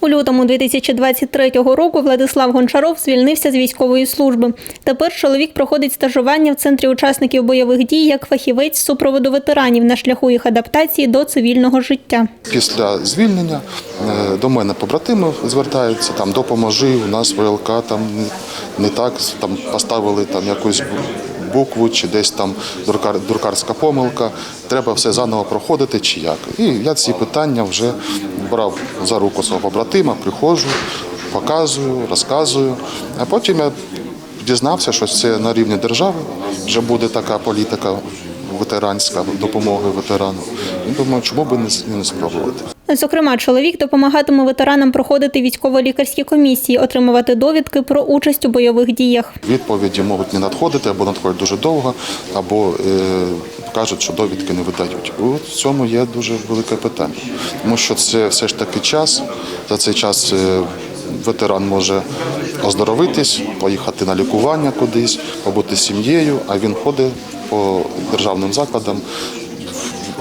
У лютому 2023 року Владислав Гончаров звільнився з військової служби. Тепер чоловік проходить стажування в центрі учасників бойових дій як фахівець супроводу ветеранів на шляху їх адаптації до цивільного життя. Після звільнення е, до мене побратими звертаються, там допоможи, у нас ВЛК там не так, там поставили там якусь букву чи десь там друкар, друкарська помилка. Треба все заново проходити чи як. І я ці питання вже брав за руку свого побратима, приходжу, показую, розказую. А потім я дізнався, що це на рівні держави вже буде така політика ветеранська допомоги ветерану. І думаю, чому би не, спробувати. Зокрема, чоловік допомагатиме ветеранам проходити військово-лікарські комісії, отримувати довідки про участь у бойових діях. Відповіді можуть не надходити або надходять дуже довго, або е, кажуть, що довідки не видають. У цьому є дуже велике питання, тому що це все ж таки час. За цей час е, ветеран може оздоровитись, поїхати на лікування кудись, побути з сім'єю, а він ходить по державним закладам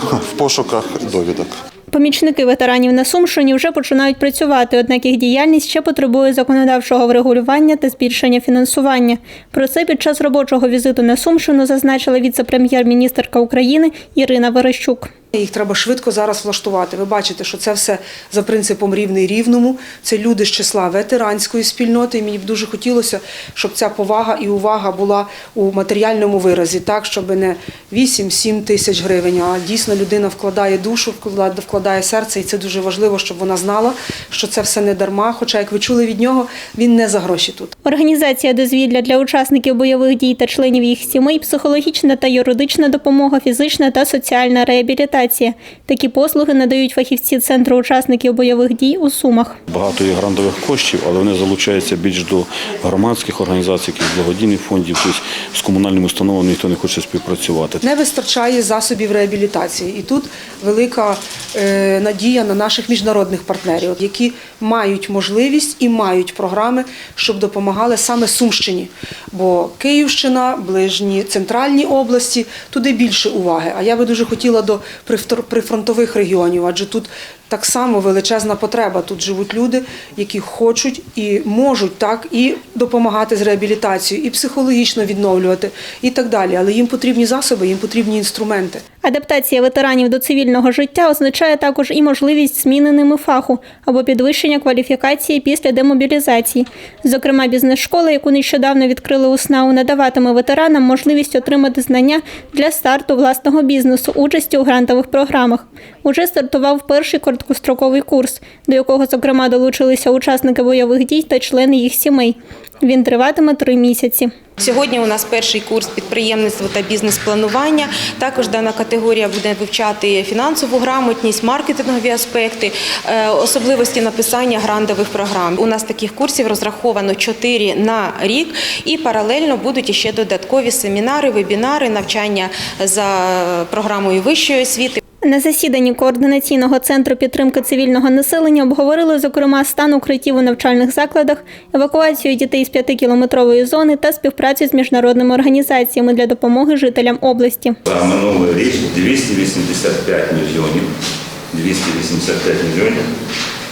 в- в пошуках довідок. Помічники ветеранів на Сумщині вже починають працювати, однак їх діяльність ще потребує законодавчого врегулювання та збільшення фінансування. Про це під час робочого візиту на Сумщину зазначила віце-прем'єр-міністерка України Ірина Верещук. Їх треба швидко зараз влаштувати. Ви бачите, що це все за принципом рівний рівному. Це люди з числа ветеранської спільноти. І мені б дуже хотілося, щоб ця повага і увага була у матеріальному виразі, так щоб не 8-7 тисяч гривень, а дійсно людина вкладає душу, вкладає- серце, і це дуже важливо, щоб вона знала, що це все не дарма. Хоча, як ви чули від нього, він не за гроші тут. Організація дозвілля для учасників бойових дій та членів їх сімей, психологічна та юридична допомога, фізична та соціальна реабілітація. Такі послуги надають фахівці центру учасників бойових дій у Сумах. Багато є грантових коштів, але вони залучаються більш до громадських організацій, якихось благодійних фондів, тобто з комунальними установами ніхто не хоче співпрацювати. Не вистачає засобів реабілітації, і тут велика е, надія на наших міжнародних партнерів, які мають можливість і мають програми, щоб допомагали саме Сумщині. Бо Київщина, ближні центральні області, туди більше уваги. А я би дуже хотіла до прифронтових регіонів, адже тут так само величезна потреба. Тут живуть люди, які хочуть і можуть так і допомагати з реабілітацією, і психологічно відновлювати, і так далі. Але їм потрібні засоби, їм потрібні інструменти. Адаптація ветеранів до цивільного життя означає також і можливість зміни ними фаху або підвищення кваліфікації після демобілізації. Зокрема, бізнес-школа, яку нещодавно відкрили у СНАУ, надаватиме ветеранам можливість отримати знання для старту власного бізнесу, участі у грантових програмах. Уже стартував перший короткостроковий курс, до якого, зокрема, долучилися учасники бойових дій та члени їх сімей. Він триватиме три місяці. Сьогодні у нас перший курс підприємництва та бізнес-планування. Також дана категорія буде вивчати фінансову грамотність, маркетингові аспекти, е, особливості написання грантових програм. У нас таких курсів розраховано 4 на рік, і паралельно будуть іще додаткові семінари, вебінари, навчання за програмою вищої освіти. На засіданні координаційного центру підтримки цивільного населення обговорили, зокрема, стан укриттів у навчальних закладах, евакуацію дітей з п'ятикілометрової зони та співпрацю з мижнародними організаціями для допомоги жителям області. За минулий рік 285 мільйонів, 285 мільйонів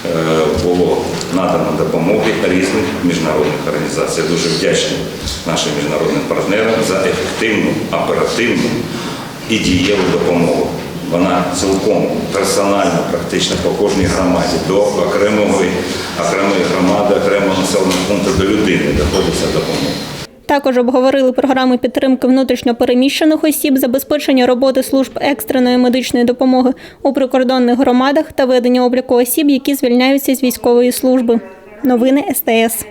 е, було надано допомоги різних міжнародних організацій. Я дуже вдячний нашим міжнародним партнерам за ефективну, оперативну і дієву допомогу. Вона цілком персонально, практично по кожній громаді, до окремої, окремої громади, окремого населеного пункту до людини доходиться допомога. Також обговорили програми підтримки внутрішньопереміщених осіб, забезпечення роботи служб екстреної медичної допомоги у прикордонних громадах та ведення обліку осіб, які звільняються з військової служби. Новини СТС.